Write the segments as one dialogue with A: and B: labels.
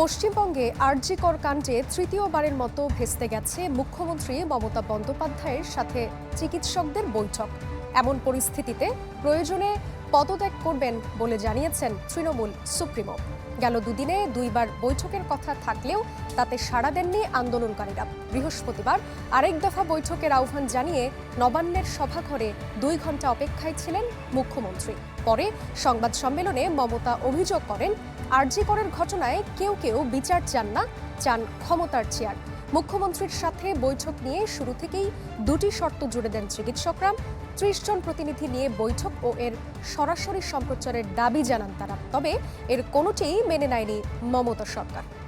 A: পশ্চিমবঙ্গে আরজিকর কাণ্ডে তৃতীয়বারের মতো ভেস্তে গেছে মুখ্যমন্ত্রী মমতা বন্দ্যোপাধ্যায়ের সাথে চিকিৎসকদের বৈঠক। এমন পরিস্থিতিতে প্রয়োজনে পদত্যাগ করবেন বলে জানিয়েছেন তৃণমূল সুপ্রিমো। গেল দুদিনে দুইবার বৈঠকের কথা থাকলেও তাতে সাড়া দেননি আন্দোলনকারীরা। বৃহস্পতিবার আরেক দফা বৈঠকের আহ্বান জানিয়ে নবান্নের সভাঘরে দুই ঘণ্টা অপেক্ষায় ছিলেন মুখ্যমন্ত্রী। পরে সংবাদ সম্মেলনে মমতা অভিযোগ করেন, আরজি করের ঘটনায় কেউ কেউ বিচার চান না, চান ক্ষমতার চেয়ার। মুখ্যমন্ত্রীর সাথে বৈঠক নিয়ে শুরু থেকেই দুটি শর্ত জুড়ে দেন চিকিৎসকরা। ত্রিশ জন প্রতিনিধি নিয়ে বৈঠক ও এর সরাসরি সম্প্রচারের দাবি জানান তারা। তবে এর কোনোটিই মেনে নেয়নি মমতা সরকার।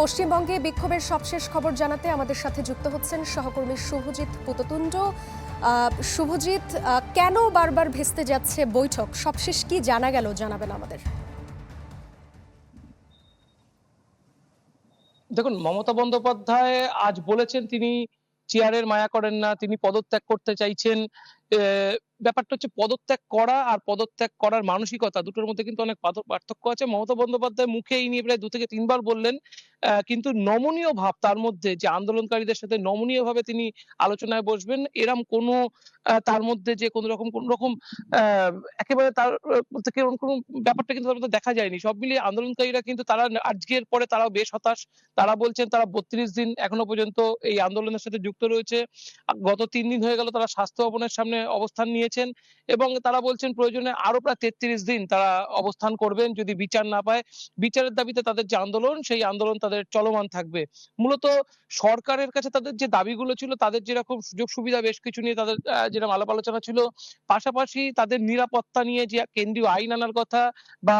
A: পশ্চিমবঙ্গে বিক্ষোভের সবশেষ খবর জানাতে আমাদের সাথে যুক্ত হচ্ছেন সহকর্মী শুভজিৎ পুততুণ্ড। শুভজিৎ কেন বারবার ভেস্তে যাচ্ছে বৈঠক? সবশেষ কি জানা গেল? জানাবেন আমাদের।
B: দেখুন, মমতা বন্দ্যোপাধ্যায় আজ বলেছেন তিনি চেয়ারের মায়া করেন না, তিনি পদত্যাগ করতে চাইছেন। ব্যাপারটা হচ্ছে পদত্যাগ করা আর পদত্যাগ করার মানসিকতা দুটোর মধ্যে কিন্তু অনেক পার্থক্য আছে। মমতা বন্দ্যোপাধ্যায় মুখে এই নিয়ে প্রায় দু থেকে তিনবার বললেন কিন্তু নমনীয় ভাব তার মধ্যে যে আন্দোলনকারীদের সাথে নমনীয় ভাবে তিনি আলোচনায় বসবেন, এরম কোনো তার মধ্যে যে কোনো রকম, কোন রকম একেবারে তার থেকে কোনো ব্যাপারটা কিন্তু তার মধ্যে দেখা যায়নি। সব মিলিয়ে আন্দোলনকারীরা কিন্তু তারা আজকের পরে তারাও বেশ হতাশ। তারা বলছেন তারা বত্রিশ দিন এখনও পর্যন্ত এই আন্দোলনের সাথে যুক্ত রয়েছে। গত তিন দিন হয়ে গেল তারা স্বাস্থ্য ভবনের সামনে অবস্থান নিয়েছেন এবং তারা বলছেন প্রয়োজনে আরও প্রায় তেত্রিশ দিন তারা অবস্থান করবেন যদি বিচার না পায়। বিচারের দাবিতে তাদের যে আন্দোলন, সেই আন্দোলন তাদের চলমান থাকবে। মূলত সরকারের কাছে তাদের যে দাবিগুলো ছিল, তাদের যেরকম সুযোগ সুবিধা বেশ কিছু নিয়ে তাদের যেরকম আলাপ আলোচনা ছিল, পাশাপাশি তাদের নিরাপত্তা নিয়ে যে কেন্দ্রীয় আইন আনার কথা বা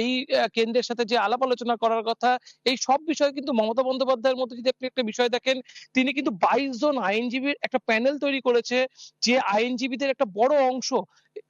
B: এই কেন্দ্রের সাথে যে আলাপ আলোচনা করার কথা, এই সব বিষয়ে কিন্তু মমতা বন্দ্যোপাধ্যায়ের মধ্যে যদি আপনি একটা বিষয় দেখেন, তিনি কিন্তু বাইশ জন আইনজীবীর একটা প্যানেল তৈরি করেছে, যে আইনজীবীদের একটা বড় অংশ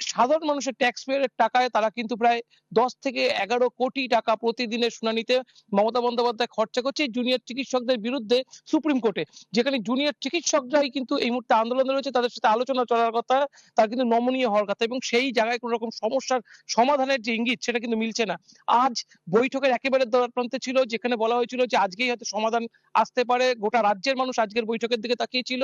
B: সাধারণ মানুষের ট্যাক্স পেয়ারের টাকায় তারা কিন্তু প্রায় দশ থেকে এগারো কোটি টাকা প্রতিদিনের শুনানিতে মমতা বন্দ্যোপাধ্যায় খরচা করছে জুনিয়র চিকিৎসকদের বিরুদ্ধে সুপ্রিম কোর্টে। যেখানে জুনিয়র চিকিৎসকরাই কিন্তু এই মুহূর্তে আন্দোলনে রয়েছে, তাদের সাথে আলোচনা চলার কথা, তার কিন্তু নমনীয় হওয়ার কথা এবং সেই জায়গায় কোনো রকম সমস্যার সমাধানের যে ইঙ্গিত সেটা কিন্তু মিলছে না। আজ বৈঠকের একেবারে প্রান্তে ছিল, যেখানে বলা হয়েছিল যে আজকেই হয়তো সমাধান আসতে পারে, গোটা রাজ্যের মানুষ আজকের বৈঠকের দিকে তাকিয়েছিল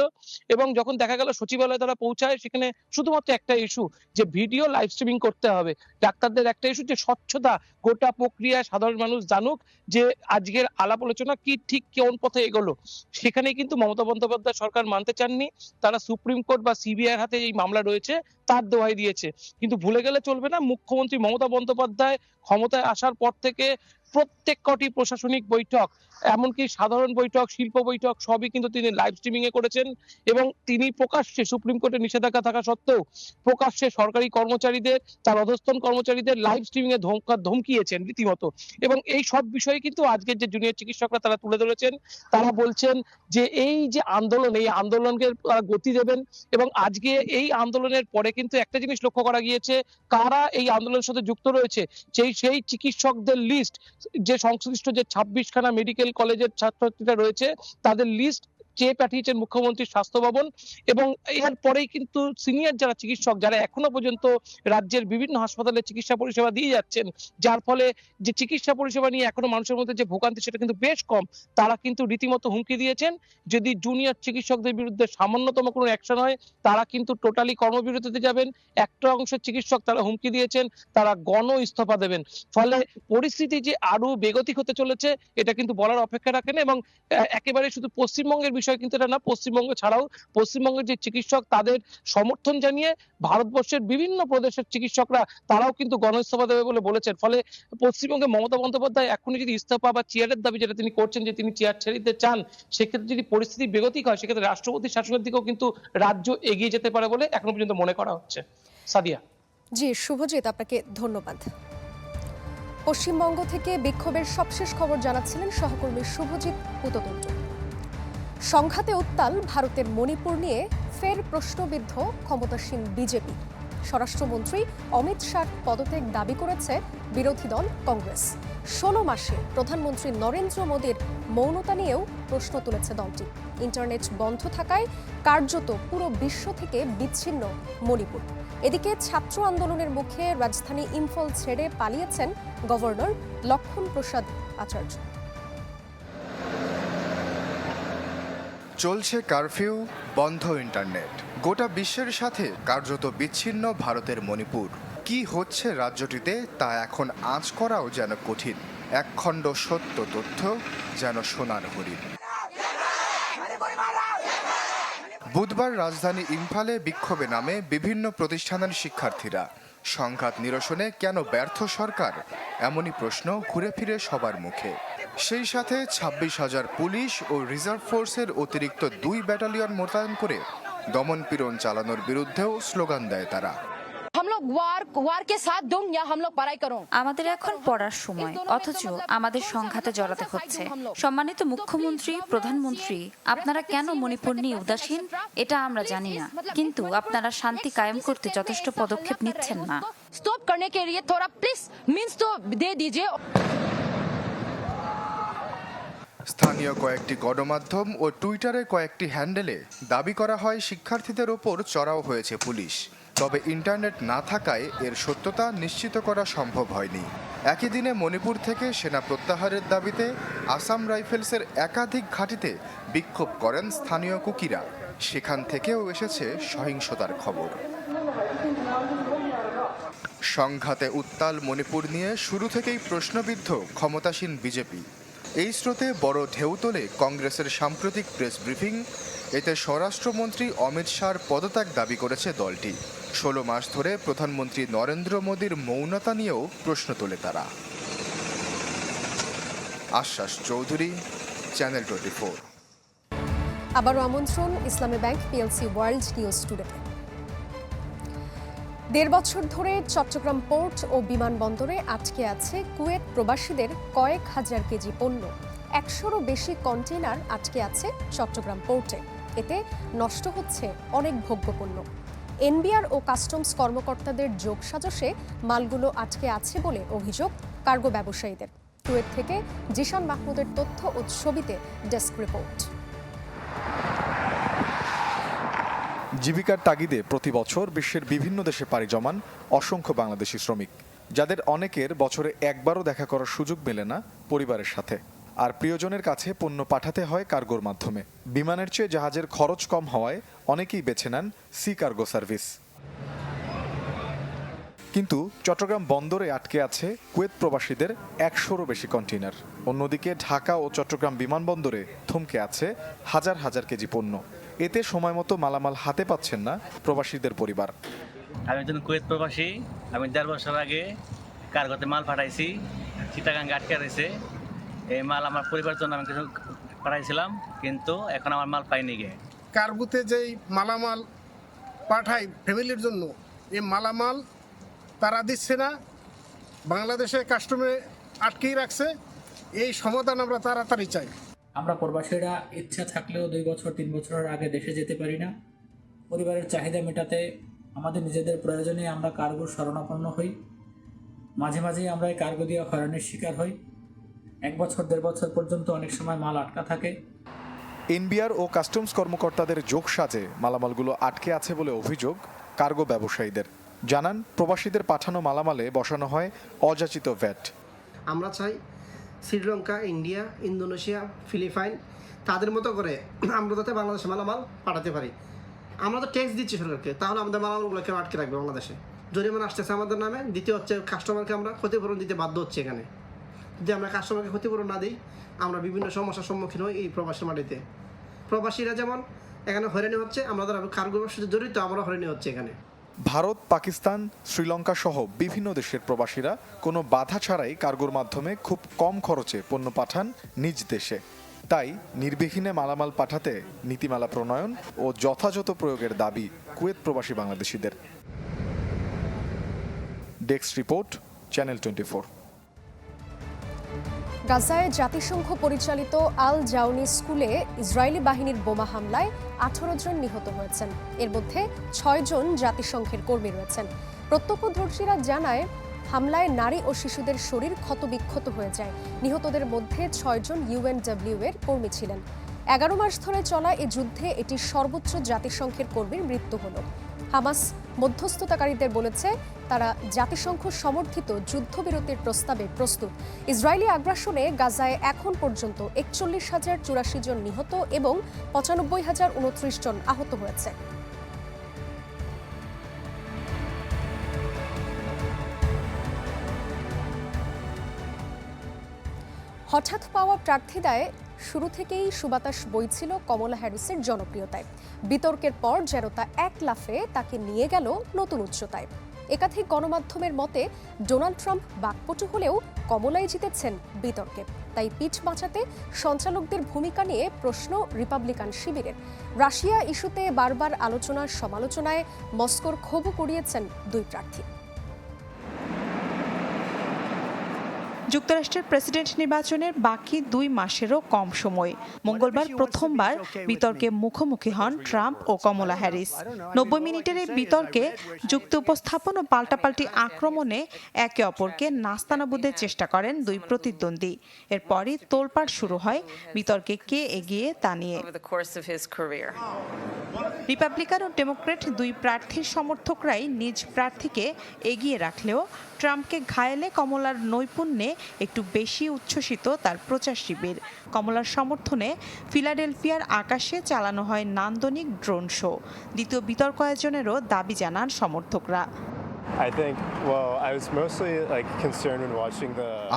B: এবং যখন দেখা গেল সচিবালয়ে তারা পৌঁছায়, সেখানে শুধুমাত্র একটা ইস্যু যে ভিডিও লাইভ স্ট্রিমিং করতে হবে। ডাক্তারদের একটা ইস্যু যে স্বচ্ছতা, গোটা প্রক্রিয়া সাধারণ মানুষ জানুক যে আজকের আলাপ আলোচনা কি ঠিক কোন পথে এগোলো। সেখানে কিন্তু মমতা বন্দ্যোপাধ্যায় সরকার মানতে চাননি। তারা সুপ্রিম কোর্ট বা সিবিআই হাতে এই মামলা রয়েছে, তার দোহাই দিয়েছে। কিন্তু ভুলে গেলে চলবে না। মুখ্যমন্ত্রী মমতা বন্দ্যোপাধ্যায় ক্ষমতায় আসার পর থেকে প্রত্যেক কটি প্রশাসনিক বৈঠক, এমনকি সাধারণ বৈঠক, শিল্প বৈঠক, সবই কিন্তু তিনি লাইভ স্ট্রিমিং এ করেছেন এবং তিনি প্রকাশ্যে সুপ্রিম কোর্টের নিষেধাজ্ঞা থাকা সত্ত্বেও প্রকাশ্যে সরকারি কর্মচারীদের, তার অধস্তন কর্মচারীদের লাইভ স্ট্রিমিং এ ধমকা ধমকিয়েছেন রীতিমতো। এবং এই সব বিষয়ে কিন্তু আজকের যে জুনিয়র চিকিৎসকরা তারা তুলে ধরেছেন, তারা বলছেন যে এই যে আন্দোলন, এই আন্দোলনকে তারা গতি দেবেন এবং আজকে এই আন্দোলনের পরে কিন্তু একটা জিনিস লক্ষ্য করা গিয়েছে, কারা এই আন্দোলনের সাথে যুক্ত রয়েছে, সেই সেই চিকিৎসকদের লিস্ট যে সংশ্লিষ্ট যে ছাব্বিশ খানা মেডিকেল কলেজের ছাত্রছাত্রীরা রয়েছে তাদের লিস্ট চেয়ে পাঠিয়েছেন মুখ্যমন্ত্রী স্বাস্থ্য ভবন এবং এর পরেই কিন্তু সিনিয়র যারা চিকিৎসক, যারা এখনও পর্যন্ত রাজ্যের বিভিন্ন হাসপাতালে চিকিৎসা পরিষেবা দিয়ে যাচ্ছেন, যার ফলে যে চিকিৎসা পরিষেবা নিয়ে এখনও মানুষের মধ্যে যে ভোগান্তি সেটা কিন্তু বেশ কম, তারা কিন্তু রীতিমতো হুমকি দিয়েছেন। যদি জুনিয়র চিকিৎসকদের বিরুদ্ধে সামান্যতম কোনো অ্যাকশন হয়, তারা কিন্তু টোটালি কর্মবিরতিতে যাবেন। একটা অংশের চিকিৎসক তারা হুমকি দিয়েছেন, তারা গণ ইস্তফা দেবেন। ফলে পরিস্থিতি যে আরও বেগতিক হতে চলেছে, এটা কিন্তু বলার অপেক্ষা রাখে না এবং একেবারে শুধু পশ্চিমবঙ্গের বিষয় কিন্তু এটা না, পশ্চিমবঙ্গ ছাড়াও পশ্চিমবঙ্গের যে চিকিৎসক তাদের সমর্থন জানিয়ে ভারতবর্ষের বিভিন্ন প্রদেশের চিকিৎসকরা তারাও কিন্তু গণইস্তফা দেবে বলে বলেছেন। ফলে পশ্চিমবঙ্গে মমতা বন্দ্যোপাধ্যায় এখনই যদি ইস্তফা বা চেয়ারের দাবি যেটা তিনি করছেন যে তিনি চেয়ার ছেড়ে দিতে চান, সেক্ষেত্রে যদি পরিস্থিতি বেগতিক হয়, সেক্ষেত্রে রাষ্ট্রপতি শাসনের দিকেও কিন্তু রাজ্য এগিয়ে যেতে পারে বলে এখনও পর্যন্ত মনে করা হচ্ছে। সাদিয়া।
A: জি, শুভজিৎ, আপনাকে ধন্যবাদ। পশ্চিমবঙ্গ থেকে বিক্ষোভের সবশেষ খবর জানাচ্ছিলেন সহকর্মী শুভজিৎ পুততুণ্ড সংঘাতে উত্তাল ভারতের মণিপুর নিয়ে ফের প্রশ্নবিদ্ধ ক্ষমতাসীন বিজেপি। স্বরাষ্ট্রমন্ত্রী অমিত শাহ পদত্যাগ দাবি করেছে বিরোধী দল কংগ্রেস। ষোলো মাসে প্রধানমন্ত্রী নরেন্দ্র মোদীর মৌনতা নিয়েও প্রশ্ন তুলেছে দলটি। ইন্টারনেট বন্ধ থাকায় কার্যত পুরো বিশ্ব থেকে বিচ্ছিন্ন মণিপুর। এদিকে ছাত্র আন্দোলনের মুখে রাজধানী ইম্ফল ছেড়ে পালিয়েছেন গভর্নর লক্ষণ প্রসাদ আচার্য।
C: চলছে কারফিউ, বন্ধ ইন্টারনেট। গোটা বিশ্বের সাথে কার্যত বিচ্ছিন্ন ভারতের মণিপুর। কি হচ্ছে রাজ্যটিতে তা এখন আঁচ করাও যেন কঠিন। একখণ্ড সত্য তথ্য যেন সোনার হরিণ। বুধবার রাজধানী ইম্ফালে বিক্ষোভে নামে বিভিন্ন প্রতিষ্ঠানের শিক্ষার্থীরা। সংঘাত নিরসনে কেন ব্যর্থ সরকার? এমনই প্রশ্ন ঘুরে ফিরে সবার মুখে। সেই সাথে ছাব্বিশ হাজার পুলিশ ও রিজার্ভ ফোর্সের অতিরিক্ত দুই ব্যাটালিয়ন মোতায়েন করে দমনপীড়ন চালানোর বিরুদ্ধেও স্লোগান দেয় তারা।
D: আমাদের এখন পড়ার সময় অথচ আমাদের সংঘাতে জড়াতে হচ্ছে। সম্মানিত মুখ্যমন্ত্রী প্রধানমন্ত্রী আপনারা কেন মণিপুর নিয়ে উদাসীন এটা আমরা জানি না। কিন্তু আপনারা শান্তি কায়েম করতে যথেষ্ট পদক্ষেপ নিচ্ছেন না।
E: স্টপ করনে প্লিজ মিন্স তো দে দিজিয়ে
C: স্থানীয় কয়েকটি গণমাধ্যম ও টুইটারে কয়েকটি হ্যান্ডেলে দাবি করা হয় শিক্ষার্থীদের ওপর চড়াও হয়েছে পুলিশ। তবে ইন্টারনেট না থাকায় এর সত্যতা নিশ্চিত করা সম্ভব হয়নি। একই দিনে মণিপুর থেকে সেনা প্রত্যাহারের দাবিতে আসাম রাইফেলসের একাধিক ঘাঁটিতে বিক্ষোভ করেন স্থানীয় কুকিরা। সেখান থেকেও এসেছে সহিংসতার খবর। সংঘাতে উত্তাল মণিপুর নিয়ে শুরু থেকেই প্রশ্নবিদ্ধ ক্ষমতাসীন বিজেপি। এই স্রোতে বড় ঢেউ তোলে কংগ্রেসের সাম্প্রতিক প্রেস ব্রিফিং। এতে স্বরাষ্ট্রমন্ত্রী অমিত শাহর পদত্যাগ দাবি করেছে দলটি। ষোলো মাস ধরে প্রধানমন্ত্রী নরেন্দ্র মোদীর মৌনতা নিয়েও প্রশ্ন তোলে তারা। আশ্বাস চৌধুরী, চ্যানেল টোয়েন্টি ফোর।
A: আবারও আমন্ত্রণ, Islami bank, PLC world news টুডেতে। দেড় বছর ধরে চট্টগ্রাম পোর্ট ও বিমানবন্দরে আটকে আছে কুয়েত প্রবাসীদের কয়েক হাজার কেজি পণ্য। একশোরও বেশি কন্টেনার আটকে আছে চট্টগ্রাম পোর্টে। এতে নষ্ট হচ্ছে অনেক ভোগ্যপণ্য। এনবিআর ও কাস্টমস কর্মকর্তাদের যোগসাজশে মালগুলো আটকে আছে বলে অভিযোগ কার্গো ব্যবসায়ীদের। কুয়েত থেকে জিশান মাহমুদের তথ্য ও ছবিতে ডেস্ক রিপোর্ট।
F: জীবিকার তাগিদে প্রতি বছর বিশ্বের বিভিন্ন দেশে পাড়ি জমান অসংখ্য বাংলাদেশি শ্রমিক, যাদের অনেকের বছরে একবারও দেখা করার সুযোগ মেলে না পরিবারের সাথে। আর প্রিয়জনের কাছে পণ্য পাঠাতে হয় কার্গোর মাধ্যমে। বিমানের চেয়ে জাহাজের খরচ কম হওয়ায় অনেকেই বেছে নেন সি কার্গো সার্ভিস। কিন্তু চট্টগ্রাম বন্দরে আটকে আছে কুয়েত প্রবাসীদের একশোরও বেশি কন্টেইনার। অন্যদিকে ঢাকা ও চট্টগ্রাম বিমানবন্দরে থমকে আছে হাজার হাজার কেজি পণ্য। এতে সময় মতো মালামাল হাতে পাচ্ছেন না প্রবাসীদের পরিবার।
G: আমি একজন কুয়েত প্রবাসী। আমি দেড় বছর আগে কার্গোতে মাল পাঠাইছি চিটাগাঙ্গে আটকে রয়েছে এই মাল আমার পরিবারের জন্য আমি কিছু পাঠাইছিলাম কিন্তু এখন আমার মাল পাইনি গে।
H: কার্গুতে যেই মালামাল পাঠায় ফ্যামিলির জন্য এই মালামাল তারা দিচ্ছে না বাংলাদেশে কাস্টমে আটকেই রাখছে এই সমাধান আমরা তাড়াতাড়ি চাই।
I: আমরা প্রবাসীরা ইচ্ছা থাকলেও দুই বছর তিন বছরের আগে দেশে যেতে পারি না। পরিবারের চাহিদা মেটাতে আমাদের নিজেদের প্রয়োজনে আমরা কার্গোর শরণাপন্ন হই। মাঝে মাঝেই আমরা এই কার্গো দিয়ে হয়রানির শিকার হই। এক বছর দেড় বছর পর্যন্ত অনেক সময় মাল আটকা থাকে।
F: এনবিআর ও কাস্টমস কর্মকর্তাদের যোগ সাজে মালামালগুলো আটকে আছে বলে অভিযোগ কার্গো ব্যবসায়ীদের। জানান প্রবাসীদের পাঠানো মালামালে বসানো হয় অযাচিত ভ্যাট।
J: আমরা চাই শ্রীলঙ্কা, ইন্ডিয়া, ইন্দোনেশিয়া, ফিলিপাইন, তাদের মতো করে আমরা যাতে বাংলাদেশে মালামাল পাঠাতে পারি। আমরা তো ট্যাক্স দিচ্ছি সরকারকে, তাহলে আমাদের মালামালগুলো কেউ আটকে রাখবে বাংলাদেশে। জরিমানা আসতেছে আমাদের নামে, দ্বিতীয় হচ্ছে কাস্টমারকে আমরা ক্ষতিপূরণ দিতে বাধ্য হচ্ছে এখানে। যদি আমরা কাস্টমারকে ক্ষতিপূরণ না দিই, আমরা বিভিন্ন সমস্যার সম্মুখীন হই এই প্রবাসী মাটিতে। প্রবাসীরা যেমন এখানে হয়রানি হচ্ছে আমাদের কার্গো ব্যবসার সাথে জড়িত আমরা হয়রানি হচ্ছে এখানে।
F: ভারত, পাকিস্তান, শ্রীলঙ্কা সহ বিভিন্ন দেশের প্রবাসীরা কোনো বাধা ছাড়াই কার্গোর মাধ্যমে খুব কম খরচে পণ্য পাঠান নিজ দেশে। তাই নির্বিঘ্নে মালামাল পাঠাতে নীতিমালা প্রণয়ন ও যথাযথ প্রয়োগের দাবি কুয়েত প্রবাসী বাংলাদেশিদের। ডেস্ক রিপোর্ট, চ্যানেল টোয়েন্টি
A: গাজায় জাতিসংঘ পরিচালিত আল জাউনি স্কুলে ইসরায়েলি বাহিনীর বোমা হামলায় আঠারো জন নিহত হয়েছেন। এর মধ্যে ছয় জন জাতিসংঘের কর্মী রয়েছেন। প্রত্যক্ষদর্শীরা জানায়, হামলায় নারী ও শিশুদের শরীর ক্ষতবিক্ষত হয়ে যায়। নিহতদের মধ্যে ছয়জন ইউএনডব্লিউ এর কর্মী ছিলেন। এগারো মাস ধরে চলা এই যুদ্ধে এটি সর্বোচ্চ জাতিসংঘের কর্মীর মৃত্যু হল। হামাস মধ্যস্থতাকারীদের বলেছে, তারা জাতিসংঘ সমর্থিত যুদ্ধবিরতির প্রস্তাবে প্রস্তুত। ইসরায়েলি আগ্রাসনে গাজায় এখন পর্যন্ত একচল্লিশ হাজার চুরাশি জন নিহত এবং পঁচানব্বই হাজার উনত্রিশ জন আহত হয়েছে। হঠাৎ পাওয়া প্রার্থী প্রার্থীদায় শুরু থেকেই সুবাতাস বইছিল কমলা হ্যারিসের জনপ্রিয়তায়। বিতর্কের পর যেন তা এক লাফে তাকে নিয়ে গেল নতুন উচ্চতায়। একাধিক গণমাধ্যমের মতে, ডোনাল্ড ট্রাম্প বাকপটু হলেও কমলাই জিতেছেন বিতর্কে। তাই পিঠ বাঁচাতে সঞ্চালকদের ভূমিকা নিয়ে প্রশ্ন রিপাবলিকান শিবিরের। রাশিয়া ইস্যুতে বারবার আলোচনার সমালোচনায় মস্কোর ক্ষোভও কুড়িয়েছেন দুই প্রার্থী।
K: যুক্তরাষ্ট্রের প্রেসিডেন্ট নির্বাচনের বাকি দুই মাসেরও কম সময়। মঙ্গলবার প্রথমবার বিতর্কে মুখোমুখি হন ট্রাম্প ও কমলা হ্যারিস। নব্বই মিনিটের এই বিতর্কে যুক্তি উপস্থাপন ও পাল্টাপাল্টি আক্রমণে একে অপরকে নাস্তানাবুদের চেষ্টা করেন দুই প্রতিদ্বন্দ্বী। এরপরই তোলপাড় শুরু হয় বিতর্কে কে এগিয়ে তা নিয়ে। রিপাবলিকান ও ডেমোক্রেট দুই প্রার্থীর সমর্থকরাই নিজ প্রার্থীকে এগিয়ে রাখলেও ট্রাম্পকে ঘায়েলে কমলার নৈপুণ্যে একটু বেশি উচ্ছ্বসিত তার প্রচার শিবির। কমলার সমর্থনে ফিলাডেলফিয়ার আকাশে চালানো হয় নান্দনিক ড্রোন শো। দ্বিতীয় বিতর্ক আয়োজনেরও দাবি জানান সমর্থকরা.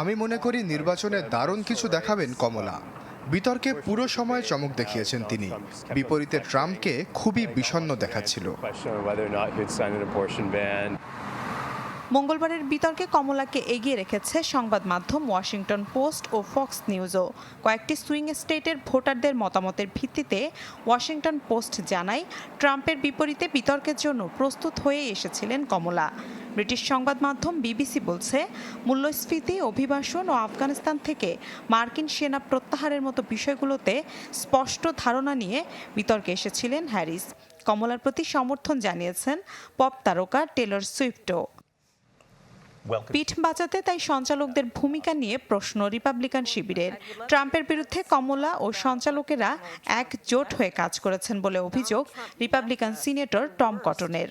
C: আমি মনে করি নির্বাচনে দারুণ কিছু দেখাবেন কমলা। বিতর্কে পুরো সময় চমক দেখিয়েছেন তিনি। বিপরীতে ট্রাম্পকে খুবই বিষণ্ণ দেখাচ্ছিল।
K: মঙ্গলবারের বিতর্কে কমলাকে এগিয়ে রেখেছে সংবাদ মাধ্যম ওয়াশিংটন পোস্ট ও ফক্স নিউজও। কয়েকটি সুইং স্টেটের ভোটারদের মতামতের ভিত্তিতে ওয়াশিংটন পোস্ট জানায়, ট্রাম্পের বিপরীতে বিতর্কের জন্য প্রস্তুত হয়ে এসেছিলেন কমলা। ব্রিটিশ সংবাদ মাধ্যম বিবিসি বলছে, মূল্যস্ফীতি, অভিবাসন ও আফগানিস্তান থেকে মার্কিন সেনা প্রত্যাহারের মতো বিষয়গুলোতে স্পষ্ট ধারণা নিয়ে বিতর্কে এসেছিলেন হ্যারিস। কমলার প্রতি সমর্থন জানিয়েছেন পপ তারকা টেলর সুইফটও। পিঠ বাঁচাতে তাই সঞ্চালকদের ভূমিকা নিয়ে প্রশ্ন রিপাবলিকান শিবিরের ট্রাম্পের বিরুদ্ধে কমলা ও সঞ্চালকেরা একজোট হয়ে কাজ করেছেন বলে অভিযোগ রিপাবলিকান সিনেটর টম কটনের.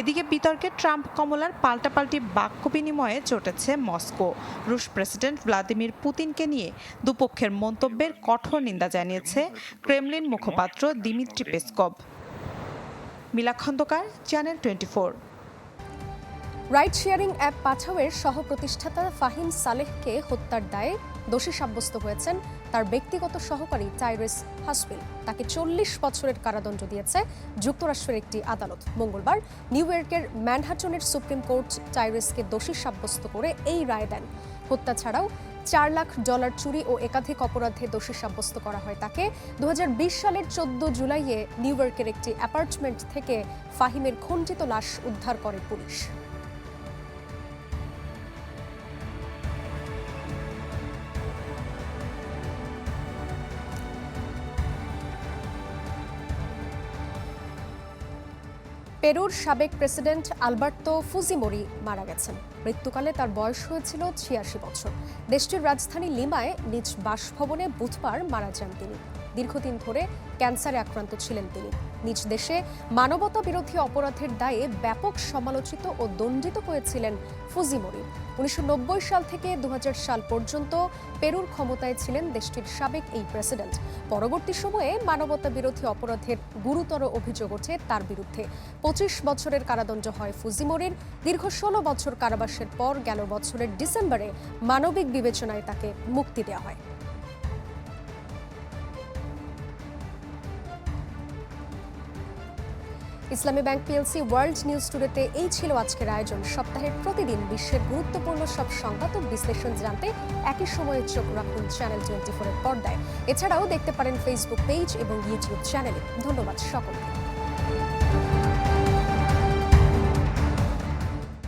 K: এদিকে বিতর্কে ট্রাম্প কমলার পাল্টাপাল্টি বাক্য বিনিময়ে চটেছে মস্কো। রুশ প্রেসিডেন্ট ভ্লাদিমির পুতিনকে নিয়ে দুপক্ষের মন্তব্যের কঠোর নিন্দা জানিয়েছে ক্রেমলিন মুখপাত্র Dmitry Peskov. Mila Khandakar channel twenty
A: ride sharing app পাঠাওয়ের সহ প্রতিষ্ঠাতা ফাহিম সালেহকে হত্যার দায়ে দোষী সাব্যস্ত হয়েছেন তার ব্যক্তিগত সহকারী টাইরেস হাসপিল তাকে চল্লিশ বছরের কারাদণ্ড দিয়েছে যুক্তরাষ্ট্রের একটি আদালত। মঙ্গলবার নিউ ইয়র্কের ম্যানহাটনের সুপ্রিম কোর্ট টাইরেসকে দোষী সাব্যস্ত করে এই রায় দেন। হত্যা ছাড়াও চার লাখ ডলার চুরি ও একাধিক অপরাধে দোষী সাব্যস্ত করা হয় তাকে। দু হাজার বিশ সালের চোদ্দ জুলাইয়ে নিউ ইয়র্কের একটি অ্যাপার্টমেন্ট থেকে ফাহিমের খণ্ডিত লাশ উদ্ধার করে পুলিশ। পেরুর সাবেক প্রেসিডেন্ট আলবার্তো ফুজিমোরি মারা গেছেন। মৃত্যুকালে তার বয়স হয়েছিল ছিয়াশি বছর। দেশটির রাজধানী লিমায় নিজ বাসভবনে বুধবার মারা যান তিনি। দীর্ঘদিন ধরে ক্যান্সারে আক্রান্ত ছিলেন তিনি। নিজ দেশে মানবতা বিরোধী অপরাধের দায়ে ব্যাপক সমালোচিত ও দণ্ডিত হয়েছিলেন ফুজিমোরি। উনিশশো সাল থেকে দু হাজার সাল পর্যন্ত পেরুর ক্ষমতায় ছিলেন দেশটির সাবেক এই প্রেসিডেন্ট। পরবর্তী সময়ে মানবতা বিরোধী অপরাধের গুরুতর অভিযোগ ওঠে তার বিরুদ্ধে। পঁচিশ বছরের কারাদণ্ড হয় ফুজিমোরির। দীর্ঘ ষোলো বছর কারাবাসের পর গেল বছরের ডিসেম্বরে মানবিক বিবেচনায় তাকে মুক্তি দেওয়া হয়। Islami bank PLC world news টুডেতে এই ছিল আজকের আয়োজন। সপ্তাহের প্রতিদিন বিশ্বের গুরুত্বপূর্ণ সব সংবাদ ও বিশ্লেষণ জানতে একই সময়ে চোখ রাখুন চ্যানেল টোয়েন্টি ফোরের পর্দায়। এছাড়াও দেখতে পারেন ফেসবুক পেজ এবং ইউটিউব চ্যানেলে ধন্যবাদ সকলকে।